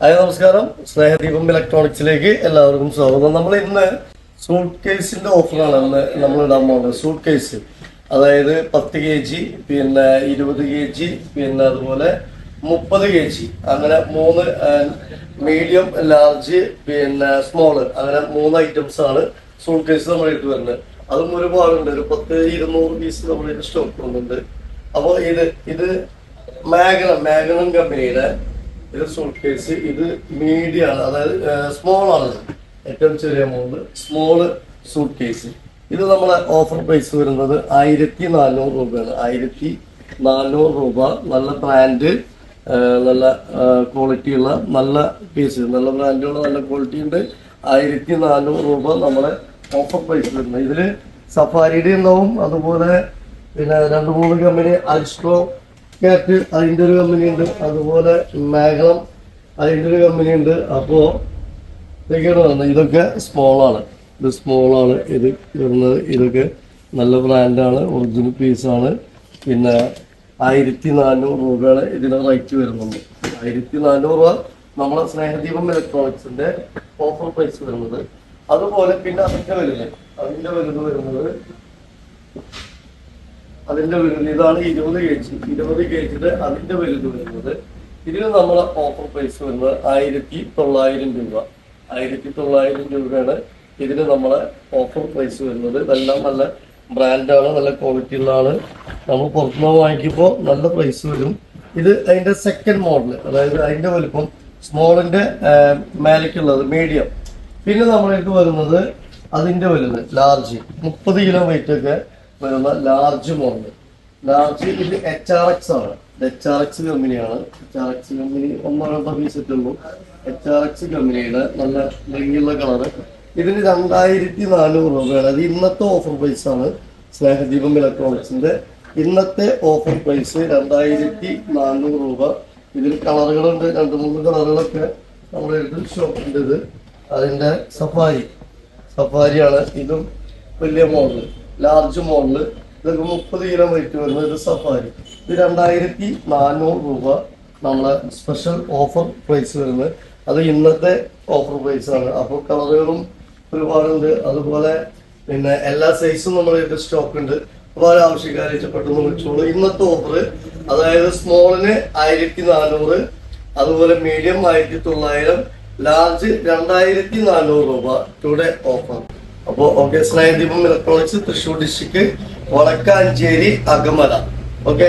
Hi നമസ്കാരം. സ്നേഹദീപം ഇലക്ട്രോണിക്സിലേക്ക് എല്ലാവർക്കും സ്വാഗതം. നമ്മൾ ഇന്ന് സൂട്ട് കേസിന്റെ ഓഫറാണ് ഇന്ന് നമ്മൾ ഇടാൻ പോകുന്നത്. സൂട്ട് കേസ് അതായത് പത്ത് കെ ജി പിന്നെ ഇരുപത് കെ ജി പിന്നെ അതുപോലെ മുപ്പത് കെ ജി അങ്ങനെ മൂന്ന് മീഡിയം ലാർജ് പിന്നെ സ്മോൾ അങ്ങനെ മൂന്ന് ഐറ്റംസ് ആണ് സൂട്ട് കേസ് നമ്മൾ ഇട്ട് വരുന്നത്. അതും ഒരുപാടുണ്ട്. ഒരു പത്ത് ഇരുന്നൂറ് പീസ് നമ്മൾ സ്റ്റോക്ക് ഉണ്ട് അപ്പോൾ ഇത് ഇത് മാഗണം മാഗണം കമ്പനിയുടെ കേസ് ഇത് മീഡിയ ആണ് അതായത് സ്മോൾ ആണ്. ഏറ്റവും ചെറിയ എമൗണ്ട് സ്മോൾ സൂട്ട് കേസ് ഇത് നമ്മളെ ഓഫർ പ്രൈസ് വരുന്നത് ആയിരത്തി നാനൂറ് രൂപയാണ്. ആയിരത്തി നാനൂറ് രൂപ. നല്ല ബ്രാൻഡ് നല്ല ക്വാളിറ്റി ഉള്ള നല്ല പീസ് നല്ല ബ്രാൻഡുള്ള നല്ല ക്വാളിറ്റി ഉണ്ട്. ആയിരത്തി നാനൂറ് രൂപ നമ്മളെ ഓഫർ പ്രൈസ് വരുന്നത്. ഇതിൽ സഫാരിയുടെ ഉണ്ടാവും. അതുപോലെ പിന്നെ രണ്ട് മൂന്ന് കമ്പനി അൽസ്ട്രോ കാറ്റ് അതിന്റെ ഒരു കമ്പനി ഉണ്ട്. അതുപോലെ മേഘം അതിന്റെ ഒരു കമ്പനി ഉണ്ട്. അപ്പോ ഇതൊക്കെയാണ് ഇതൊക്കെ സ്മോളാണ് ഇത് സ്മോളാണ് ഇത് വരുന്നത് ഇതൊക്കെ നല്ല ബ്രാൻഡാണ് ഒറിജിനൽ പീസാണ് പിന്നെ ആയിരത്തി നാനൂറ് രൂപയാണ് ഇതിന് റേറ്റ് വരുന്നത് ആയിരത്തി നാനൂറ് രൂപ നമ്മളെ സ്നേഹദീപം ഇലക്ട്രോണിക്സിന്റെ ഓഫർ പ്രൈസ് വരുന്നത്. അതുപോലെ പിന്നെ അതിന്റെ വലുത് അതിന്റെ വലുത് വരുന്നത് അതിന്റെ വലുത് ഇതാണ് ഇരുപത് കെ ജി ഇരുപത് കെ ജിയുടെ അതിന്റെ വലുത് വരുന്നത്. ഇതിന് നമ്മളെ ഓഫർ പ്രൈസ് വരുന്നത് ആയിരത്തി തൊള്ളായിരം രൂപ. ആയിരത്തി തൊള്ളായിരം രൂപയാണ് ഇതിന് നമ്മളെ ഓഫർ പ്രൈസ് വരുന്നത്. ഇതെല്ലാം നല്ല ബ്രാൻഡാണ് നല്ല ക്വാളിറ്റി ഉള്ളതാണ് നമ്മൾ പുറത്തുനിന്ന് വാങ്ങിക്കുമ്പോൾ നല്ല പ്രൈസ് വരും. ഇത് അതിന്റെ സെക്കൻഡ് മോഡൽ അതായത് അതിന്റെ വലുപ്പം സ്മോളിന്റെ മേലേക്കുള്ളത് മീഡിയം പിന്നെ നമ്മളേക്ക് വരുന്നത് അതിന്റെ വലുത് ലാർജ് മുപ്പത് കിലോ വെയിറ്റ് ഒക്കെ വരുന്ന ലാർജ് മോഡൽ ലാർജ് ഇത് എച്ച് ആർ എക്സ് ആണ്. എച്ച് ആർ എക്സ് കമ്പനിയാണ് എച്ച് ആർ എക്സ് കമ്പനി ഒന്നോ രണ്ടോ പീസ് എച്ച് ആർ എക്സ് കമ്പനിയുടെ നല്ല ഭംഗിയുള്ള കളറ് ഇതിന് രണ്ടായിരത്തി നാനൂറ് രൂപയാണ്. അത് ഇന്നത്തെ ഓഫർ പ്രൈസ് ആണ്. സ്നേഹദീപം ഇലക്ട്രോണിക്സിന്റെ ഇന്നത്തെ ഓഫർ പ്രൈസ് രണ്ടായിരത്തി നാനൂറ് രൂപ. ഇതിൽ കളറുകളുണ്ട് രണ്ട് മൂന്ന് കളറുകളൊക്കെ നമ്മുടെ ഷോപ്പിന്റെത് അതിന്റെ സഫാരി. സഫാരിയാണ്. ഇതും വലിയ മോഡൽ ലാർജ് മോഡൽ ഇതൊക്കെ മുപ്പത് കിലോ വെയിറ്റ് വരുന്നത് ഒരു സഫാരി ഇത് രണ്ടായിരത്തി നാനൂറ് രൂപ നമ്മളെ സ്പെഷ്യൽ ഓഫർ പ്രൈസ് വരുന്നത്. അത് ഇന്നത്തെ ഓഫർ പ്രൈസ് ആണ്. അപ്പോൾ കളറുകളും ഒരുപാടുണ്ട്. അതുപോലെ പിന്നെ എല്ലാ സൈസും നമ്മുടെ സ്റ്റോക്ക് ഉണ്ട്. അപ്പോൾ ആവശ്യക്കാരെ പെട്ടെന്ന് വിളിച്ചോളൂ. ഇന്നത്തെ ഓഫർ അതായത് സ്മോളിന് ആയിരത്തി നാനൂറ് അതുപോലെ മീഡിയം ആയിരത്തി തൊള്ളായിരം ലാർജ് രണ്ടായിരത്തി നാനൂറ് രൂപ ടുഡേ ഓഫർ അപ്പോൾ okay Snehadeepam electronics Thrissur district Vadakkanchery Akamala. Okay